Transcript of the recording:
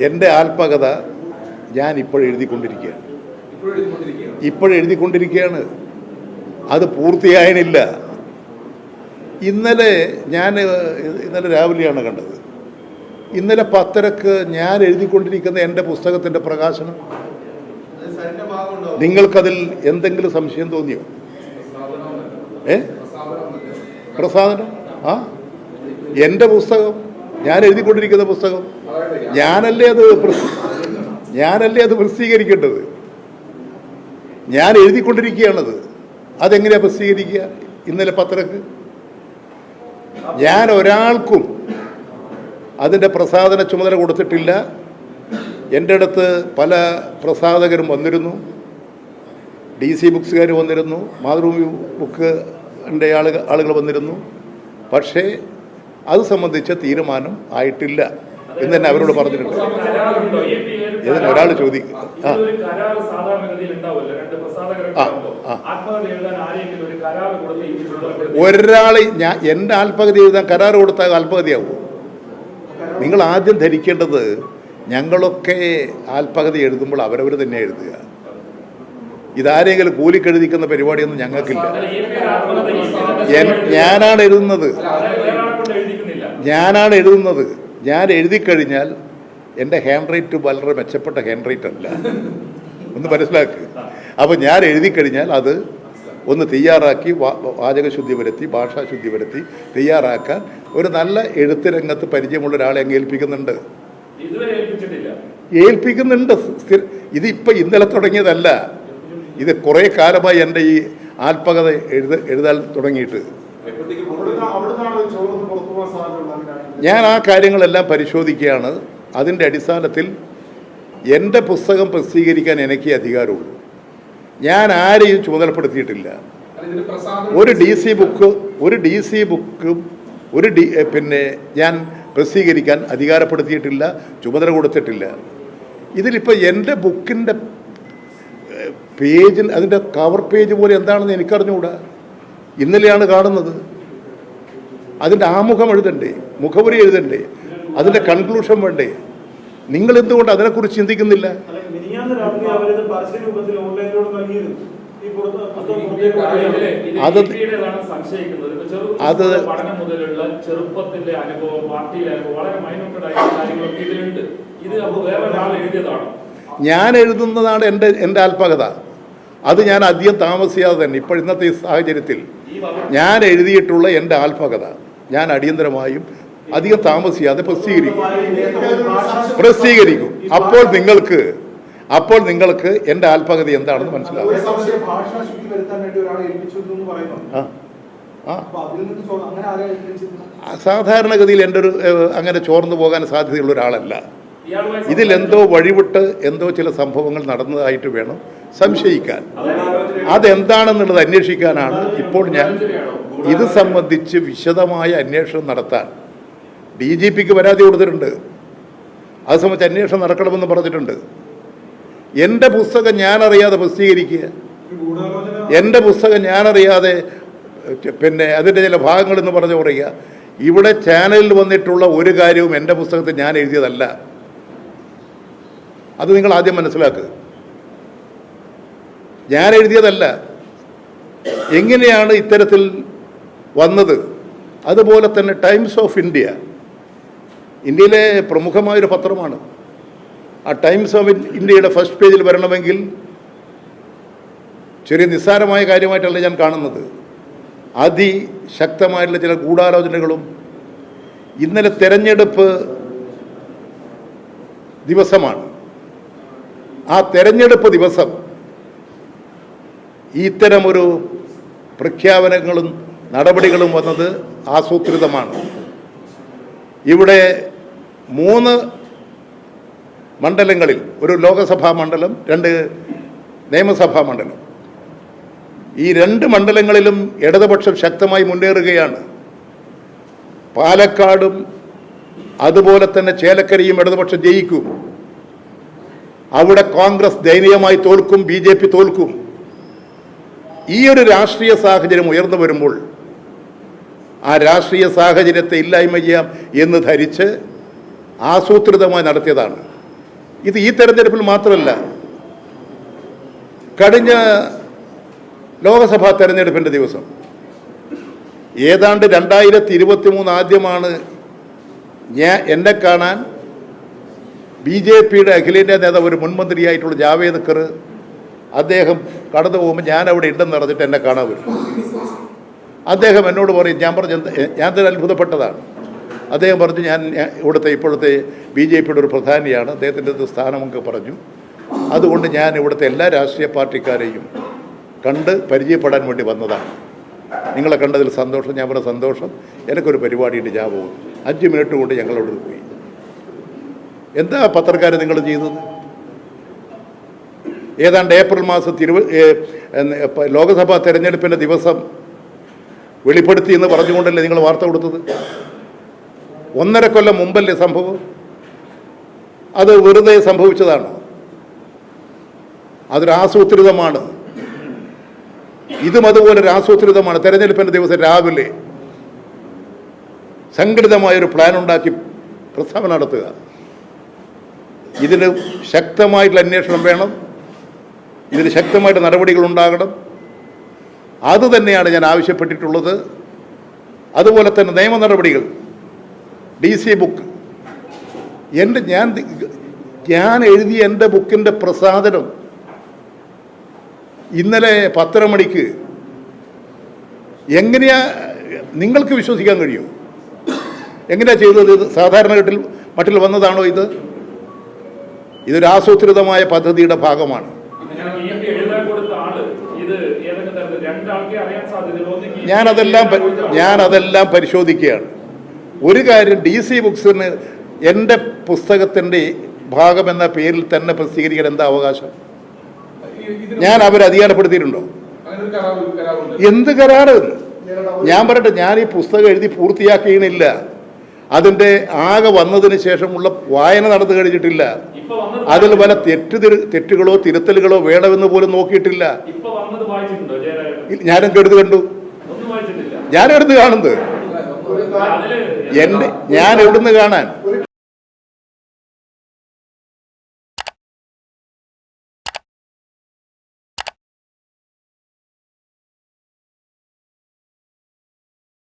എന്റെ ആത്മകഥ ഞാൻ ഇപ്പോഴെഴുതിക്കൊണ്ടിരിക്കുകയാണ് ഇപ്പോഴെഴുതിക്കൊണ്ടിരിക്കുകയാണ് അത് പൂർത്തിയായനില്ല. ഇന്നലെ ഞാൻ ഇന്നലെ രാവിലെയാണ് കണ്ടത്. ഇന്നലെ പത്തരക്ക് ഞാൻ എഴുതിക്കൊണ്ടിരിക്കുന്ന എന്റെ പുസ്തകത്തിന്റെ പ്രകാശനം. നിങ്ങൾക്കതിൽ എന്തെങ്കിലും സംശയം തോന്നിയോ? ഏ? പ്രസാദനം? ആ? എന്റെ പുസ്തകം ഞാൻ എഴുതിക്കൊണ്ടിരിക്കുന്ന പുസ്തകം. ഞാനല്ലേ അത് ഞാനല്ലേ അത് പ്രസിദ്ധീകരിക്കേണ്ടത്? ഞാൻ എഴുതിക്കൊണ്ടിരിക്കുകയാണത്. അതെങ്ങനെയാ പ്രസിദ്ധീകരിക്കുക? ഇന്നലെ പത്രക്ക്? ഞാൻ ഒരാൾക്കും അതിന്റെ പ്രസാദന ചുമതല കൊടുത്തിട്ടില്ല. എന്റെ അടുത്ത് പല പ്രസാധകരും വന്നിരുന്നു. ഡി സി ബുക്സുകാർ വന്നിരുന്നു. മാതൃഭൂമി ബുക്ക് എന്റെ ആളുകൾ ആളുകൾ വന്നിരുന്നു. പക്ഷേ അത് സംബന്ധിച്ച തീരുമാനം ആയിട്ടില്ല. എന്ന് തന്നെ അവരോട് പറഞ്ഞിട്ടുണ്ട്? ഈ ഒരാൾ ചോദിക്കും. ആ. ഒരാൾ ഞാൻ എന്റെ ആത്മഗതി എഴുതാൻ കരാർ കൊടുത്താൽ ആത്മകഥയാവും നിങ്ങൾ ആദ്യം ധരിക്കേണ്ടത് ഞങ്ങളൊക്കെ ആത്മഗതി എഴുതുമ്പോൾ അവരവർ തന്നെ എഴുതുക. ഇതാരെങ്കിലും കൂലിക്കെഴുതിക്കുന്ന പരിപാടിയൊന്നും ഞങ്ങൾക്കില്ല. ഞാനാണ് എഴുതുന്നത്. ഞാനാണ് എഴുതുന്നത്. ഞാൻ എഴുതി കഴിഞ്ഞാൽ എന്റെ ഹാൻഡ് റൈറ്റ് വളരെ മെച്ചപ്പെട്ട ഹാൻഡ് റൈറ്റ് അല്ല. ഒന്ന് മനസ്സിലാക്കുക അപ്പോൾ ഞാൻ എഴുതി കഴിഞ്ഞാൽ അത് ഒന്ന് തയ്യാറാക്കി വാചകശുദ്ധി വരുത്തി ഭാഷാശുദ്ധി വരുത്തി തയ്യാറാക്കാൻ ഒരു നല്ല എഴുത്ത് രംഗത്ത് പരിചയമുള്ള ഒരാളെ അങ്ങ് ഏൽപ്പിക്കുന്നുണ്ട്. ഏൽപ്പിക്കുന്നുണ്ട്. ഇതിപ്പോൾ ഇന്നലെ തുടങ്ങിയതല്ല. ഇത് കുറേ കാലമായി എന്റെ ഈ ആത്മകഥ എഴുത എഴുതാൻ തുടങ്ങിയിട്ട്. ഞാൻ ആ കാര്യങ്ങളെല്ലാം പരിശോധിക്കുകയാണ്. അതിന്റെ അടിസ്ഥാനത്തിൽ എന്റെ പുസ്തകം പ്രസിദ്ധീകരിക്കാൻ എനിക്ക് അധികാരമുള്ളൂ. ഞാൻ ആരെയും ചുമതലപ്പെടുത്തിയിട്ടില്ല. ഒരു ഡി സി ബുക്ക് ഒരു ഡി സി ബുക്കും ഒരു ഡി പിന്നെ ഞാൻ പ്രസിദ്ധീകരിക്കാൻ അധികാരപ്പെടുത്തിയിട്ടില്ല ചുമതല കൊടുത്തിട്ടില്ല. ഇതിലിപ്പോൾ എന്റെ ബുക്കിന്റെ പേജിൽ അതിന്റെ കവർ പേജ് പോലെ എന്താണെന്ന് എനിക്കറിഞ്ഞുകൂടാ ഇന്നലെയാണ് കാണുന്നത്. അതിന്റെ ആമുഖം എഴുതണ്ടേ? മുഖപുരി എഴുതണ്ടേ? അതിന്റെ കൺക്ലൂഷൻ വേണ്ടേ? നിങ്ങൾ എന്തുകൊണ്ട് അതിനെക്കുറിച്ച് ചിന്തിക്കുന്നില്ല? അത് അത് ചെറുപ്പത്തിന്റെ അനുഭവം പാർട്ടിയിലെ അനുഭവം വളരെ മൈന്യൂട്ടഡ് ആയിട്ടുള്ള കാര്യങ്ങളൊക്കെ ഇതിലുണ്ട്. ഇത് വേറെ ഒരാൾ എഴുതിയതാണ്. ഞാൻ എഴുതുന്നതാണ് എന്റെ എന്റെ ആത്മകഥ അത് ഞാൻ അധികം താമസിയാതെ തന്നെ ഇപ്പോൾ ഇന്നത്തെ ഈ സാഹചര്യത്തിൽ ഞാൻ എഴുതിയിട്ടുള്ള എന്റെ ആത്മകഥ ഞാൻ അടിയന്തരമായും അധികം താമസിയാതെ പ്രസിദ്ധീകരിക്കും. പ്രസിദ്ധീകരിക്കും. അപ്പോൾ നിങ്ങൾക്ക് അപ്പോൾ നിങ്ങൾക്ക് എന്റെ ആത്മകഥ എന്താണെന്ന് മനസ്സിലാവും. ഒരു സംശയം ഭാഷാശുദ്ധി വരുത്താൻ വേണ്ടി ഒരാളെ ഏൽപ്പിച്ചു എന്ന് പറയുന്നു ആ. ആ. അപ്പൊ അതിൽ അങ്ങനെ ആരെ ഏൽപ്പിച്ചിരുന്നു സാധാരണഗതിയിൽ എന്റെ ഒരു അങ്ങനെ ചോർന്നു പോകാൻ സാധ്യതയുള്ള ഒരാളല്ല. ഇതിലെന്തോ ഇതിൽ എന്തോ വഴിവിട്ട് എന്തോ ചില സംഭവങ്ങൾ നടന്നതായിട്ട് വേണം സംശയിക്കാൻ. അതെന്താണെന്നുള്ളത് അന്വേഷിക്കാനാണ് ഇപ്പോൾ ഞാൻ ഇത് സംബന്ധിച്ച് വിശദമായ അന്വേഷണം നടത്താൻ. ഡി ജി പിക്ക് പരാതി കൊടുത്തിട്ടുണ്ട്. അത് സംബന്ധിച്ച് അന്വേഷണം നടക്കണമെന്ന് പറഞ്ഞിട്ടുണ്ട്. എന്റെ പുസ്തകം ഞാനറിയാതെ പ്രസിദ്ധീകരിക്കുക. എന്റെ പുസ്തകം ഞാനറിയാതെ പിന്നെ അതിന്റെ ചില ഭാഗങ്ങൾ എന്ന് പറഞ്ഞു പറയുക. ഇവിടെ ചാനലിൽ വന്നിട്ടുള്ള ഒരു കാര്യവും എന്റെ പുസ്തകത്തിൽ ഞാൻ എഴുതിയതല്ല. അത് നിങ്ങൾ ആദ്യം മനസ്സിലാക്കുക. ഞാൻ എഴുതിയതല്ല. എങ്ങനെയാണ് ഇത്തരത്തിൽ വന്നത്? അതുപോലെ തന്നെ ടൈംസ് ഓഫ് ഇന്ത്യ ഇന്ത്യയിലെ പ്രമുഖമായൊരു പത്രമാണ്. ആ ടൈംസ് ഓഫ് ഇന്ത്യയുടെ ഫസ്റ്റ് പേജിൽ വരണമെങ്കിൽ ചെറിയ നിസ്സാരമായ കാര്യമായിട്ടല്ല ഞാൻ കാണുന്നത്. അതിശക്തമായിട്ടുള്ള ചില ഗൂഢാലോചനകളും ഇന്നലെ തെരഞ്ഞെടുപ്പ് ദിവസമാണ്. ആ തെരഞ്ഞെടുപ്പ് ദിവസം ഇത്തരമൊരു പ്രഖ്യാപനങ്ങളും നടപടികളും വന്നത് ആസൂത്രിതമാണ്. ഇവിടെ മൂന്ന് മണ്ഡലങ്ങളിൽ ഒരു ലോകസഭാ മണ്ഡലം രണ്ട് നിയമസഭാ മണ്ഡലം. ഈ രണ്ട് മണ്ഡലങ്ങളിലും ഇടതുപക്ഷം ശക്തമായി മുന്നേറുകയാണ്. പാലക്കാടും അതുപോലെ തന്നെ ചേലക്കരയും ഇടതുപക്ഷം ജയിക്കും. അവിടെ കോൺഗ്രസ് ദയനീയമായി തോൽക്കും ബി തോൽക്കും. ഈ ഒരു രാഷ്ട്രീയ സാഹചര്യം ഉയർന്നു വരുമ്പോൾ ആ രാഷ്ട്രീയ സാഹചര്യത്തെ ഇല്ലായ്മ ചെയ്യാം എന്ന് ധരിച്ച് ആസൂത്രിതമായി നടത്തിയതാണ്. ഇത് ഈ തെരഞ്ഞെടുപ്പിൽ മാത്രമല്ല കഴിഞ്ഞ ലോകസഭാ തെരഞ്ഞെടുപ്പിന്റെ ദിവസം ഏതാണ്ട് രണ്ടായിരത്തി ഇരുപത്തി മൂന്ന് ആദ്യമാണ് ഞാൻ എന്നെ കാണാൻ ബി ജെ പിയുടെ അഖിലേന്ത്യാ നേതാവ് ഒരു മുൻമന്ത്രിയായിട്ടുള്ള ജാവേദ് കർ അദ്ദേഹം കടന്നു പോകുമ്പോൾ ഞാൻ അവിടെ ഉണ്ടെന്ന് പറഞ്ഞിട്ട് എന്നെ കാണാൻ വരും. അദ്ദേഹം എന്നോട് പറയും ഞാൻ പറഞ്ഞു ഞാൻ തന്നെ അത്ഭുതപ്പെട്ടതാണ്. അദ്ദേഹം പറഞ്ഞു ഞാൻ ഇവിടുത്തെ ഇപ്പോഴത്തെ ബി ജെ പിയുടെ ഒരു പ്രധാനിയാണ്. അദ്ദേഹത്തിന്റെ സ്ഥാനമൊക്കെ പറഞ്ഞു. അതുകൊണ്ട് ഞാൻ ഇവിടുത്തെ എല്ലാ രാഷ്ട്രീയ പാർട്ടിക്കാരെയും കണ്ട് പരിചയപ്പെടാൻ വേണ്ടി വന്നതാണ്. നിങ്ങളെ കണ്ടതിൽ സന്തോഷം ഞാൻ പറഞ്ഞ സന്തോഷം. എനിക്കൊരു പരിപാടിയുണ്ട് ഞാൻ പോകും. അഞ്ച് മിനിറ്റ് കൊണ്ട് ഞങ്ങൾ അവിടെ പോയി. എന്താ പത്രക്കാർ നിങ്ങൾ ചെയ്തത് ഏതാണ്ട് ഏപ്രിൽ മാസത്തിൽ ഇരുപ ഏ, എന്ന് ലോക്സഭാ തെരഞ്ഞെടുപ്പിന്റെ ദിവസം വെളിപ്പെടുത്തി എന്ന് പറഞ്ഞുകൊണ്ടല്ലേ നിങ്ങൾ വാർത്ത കൊടുത്തത്? ഒന്നര കൊല്ലം മുമ്പല്ലേ സംഭവം? അത് വെറുതെ സംഭവിച്ചതാണ്? അതൊരാസൂത്രിതമാണ് ഇതും അതുപോലെ ഒരു ആസൂത്രിതമാണ്. തെരഞ്ഞെടുപ്പിന്റെ ദിവസം രാവിലെ സംഘടിതമായൊരു പ്ലാൻ ഉണ്ടാക്കി പ്രസ്താവന നടത്തുക. ഇതിന് ശക്തമായിട്ടുള്ള അന്വേഷണം വേണം. ഇതിന് ശക്തമായിട്ട് നടപടികൾ ഉണ്ടാകണം. അത് തന്നെയാണ് ഞാൻ ആവശ്യപ്പെട്ടിട്ടുള്ളത്. അതുപോലെ തന്നെ നിയമ നടപടികൾ. D C book. എന്റെ ഞാൻ ഞാൻ എഴുതിയ എന്റെ ബുക്കിന്റെ പ്രസാദനം ഇന്നലെ പത്തര മണിക്ക് എങ്ങനെയാ നിങ്ങൾക്ക് വിശ്വസിക്കാൻ കഴിയും? എങ്ങനെയാ ചെയ്തത്? ഇത് സാധാരണഘട്ടിൽ മട്ടിൽ വന്നതാണോ ഇത്? ഇതൊരു ആസൂത്രിതമായ പദ്ധതിയുടെ ഭാഗമാണ്. ഞാനതെല്ലാം ഞാനതെല്ലാം പരിശോധിക്കുകയാണ്. ഒരു കാര്യം ഡി സി ബുക്സിന് എന്റെ പുസ്തകത്തിന്റെ ഭാഗം എന്ന പേരിൽ തന്നെ പ്രസിദ്ധീകരിക്കാൻ എന്താ അവകാശം? ഞാൻ അവരെ അധികാരപ്പെടുത്തിയിട്ടുണ്ടോ? എന്ത് കരാറ്? ഞാൻ പറയട്ടെ ഞാൻ ഈ പുസ്തകം എഴുതി പൂർത്തിയാക്കിയിട്ടില്ല. അതിന്റെ ആകെ വന്നതിന് ശേഷമുള്ള വായന നടന്നു കഴിഞ്ഞിട്ടില്ല. അതിൽ പല തെറ്റ് തെറ്റുകളോ തിരുത്തലുകളോ വേണമെന്ന് പോലും നോക്കിയിട്ടില്ല. ഞാനും എടുത്ത് കണ്ടു. എടുത്ത് കാണുന്നത്. എന്നെ ഞാൻ എവിടുന്ന് കാണാൻ?